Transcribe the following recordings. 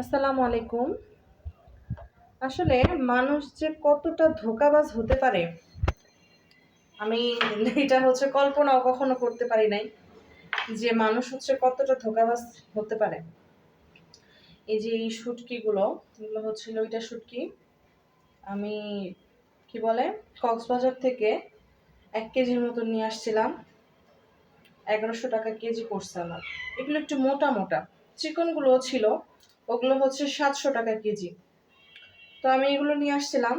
আসসালামু আলাইকুম। আসলে মানুষ যে কতটা ধোকাবাজ হতে পারে, আমি এটা হচ্ছে কল্পনাও কখনো করতে পারি নাই যে মানুষ হচ্ছে কতটা ধোকাবাজ হতে পারে। এই যে এই শুটকিগুলো এগুলো হচ্ছিল ওইটা শুটকি আমি কি বলে, কক্সবাজার থেকে এক কেজির মতো নিয়ে আসছিলাম। এগারোশো টাকা কেজি পড়ছে আমার। এগুলো একটু মোটা মোটা। চিকনগুলো ছিল ওগুলো হচ্ছে সাতশো টাকা কেজি। তো আমি এগুলো নিয়ে আসছিলাম।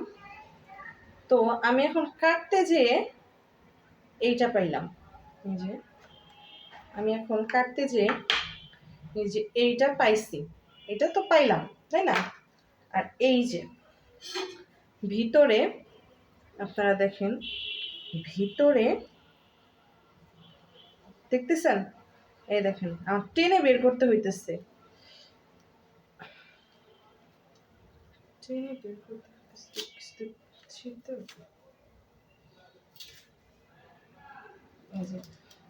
তো আমি এখন কাটতে যেয়ে এইটা পাইলাম। যে, আমি এখন কাটতে যেয়ে এই যে এইটা পাইছি। এটা তো পাইলাম, তাই না? আর এই যে, ভিতরে আপনারা দেখেন, ভিতরে দেখতেছেন? এই দেখেন, আমার টেনে বের করতে হইতেছে। করতে হইতেছে বুঝতে পারছি তো।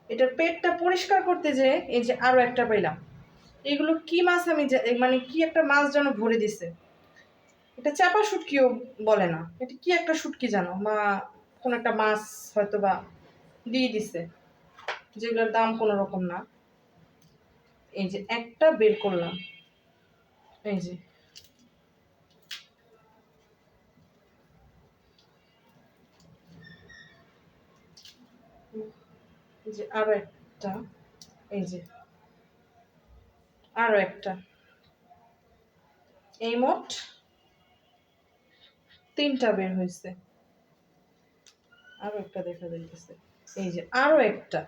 এটার পেটটা পরিষ্কার করতে যে এই যে আরও একটা পেলাম এগুলো কি মাছ আমি মানে কি একটা মাছ যেন ভরে দিছে এটা চাপা শুটকিও বলে না এটা কি একটা শুটকি জানো মা কোন একটা মাছ হয়তো বা দিয়ে দিছে যেগুলোর দাম কোনো রকম না এই যে একটা বের করলাম এই যে যে আরও একটা, এই যে আরও একটা। এই মোট তিনটা বের হয়েছে আরও একটা দেখা যাইতেছে। এই যে আরও একটা।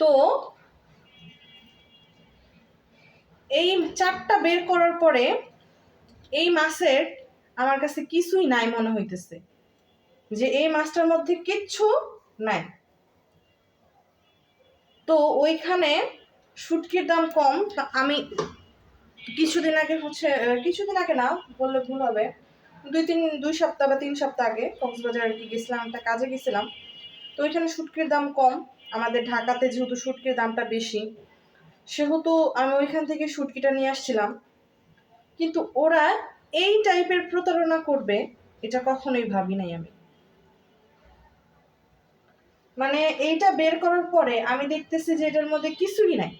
তো এই চারটা বের করার পরে এই মাছের আমার কাছে কিছুই নাই মনে হইতেছে যে এই মাছটার মধ্যে কিচ্ছু নাই। তো ওইখানে শুটকির দাম কম আমি কিছুদিন আগে হচ্ছে কিছুদিন আগে না, বললে ভুল হবে, দুই তিন, দুই সপ্তাহ বা তিন সপ্তাহ আগে কক্সবাজার আর কি গেছিলাম, একটা কাজে গেছিলাম। তো ওইখানে শুটকির দাম কম, আমাদের ঢাকাতে যেহেতু শুটকির দামটা বেশি সেহেতু আমি ওইখান থেকে শুটকিটা নিয়ে আসছিলাম। কিন্তু ওরা এই টাইপের প্রতারণা করবে, এটা কখনোই ভাবি নাই আমি। মানে এইটা বের করার পরে আমি দেখতেছি যে এটার মধ্যে কিছুই নাই।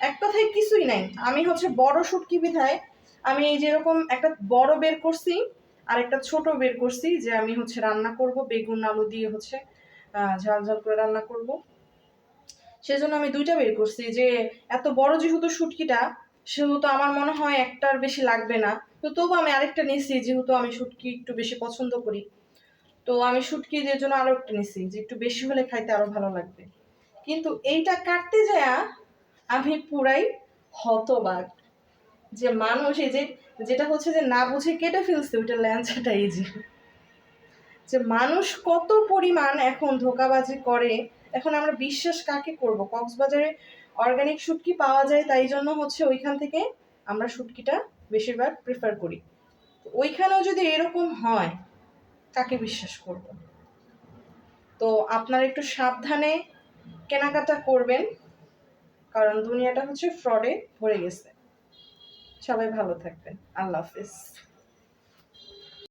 এক কথায় কিছুই নাই। আমি হচ্ছে বড় শুটকি বিধায় আমি এই যেরকম একটা বড় বের করছি আর একটা ছোট বের করছি যে আমি হচ্ছে রান্না করব, বেগুন, আলু দিয়ে হচ্ছে ঝাল ঝাল করে রান্না করব। সেজন্য আমি দুইটা বের করছি যে, এত বড় যেহেতু শুটকিটা সেহেতু আমার মনে হয় একটার বেশি লাগবে না। তো তবু আমি আরেকটা নিয়েছি যেহেতু আমি শুটকি একটু বেশি পছন্দ করি। তো আমি শুটকি যে জন্য আরও একটা নিছি, যে একটু বেশি হলে খাইতে আরও ভালো লাগবে। কিন্তু এইটা কাটতে যায় আমি পুরাই হতবাক। যে মানুষ এই যে, যেটা হচ্ছে যে না বুঝে কেটে ফেলছে, ওইটা ল্যাঞ্চাটা এই যে। যে মানুষ কত পরিমাণ এখন ধোকাবাজি করে এখন আমরা বিশ্বাস কাকে করব? কক্সবাজারে অর্গানিক শুটকি পাওয়া যায়, তাই জন্য হচ্ছে ওইখান থেকে আমরা শুটকিটা বেশিরভাগ প্রিফার করি। ওইখানেও যদি এরকম হয়, কাকে বিশ্বাস করব? তো আপনারা একটু সাবধানে কেনাকাটা করবেন, কারণ দুনিয়াটা হচ্ছে ফ্রডে ভরে গেছে। সবাই ভালো থাকবেন। আল্লাহ হাফিজ।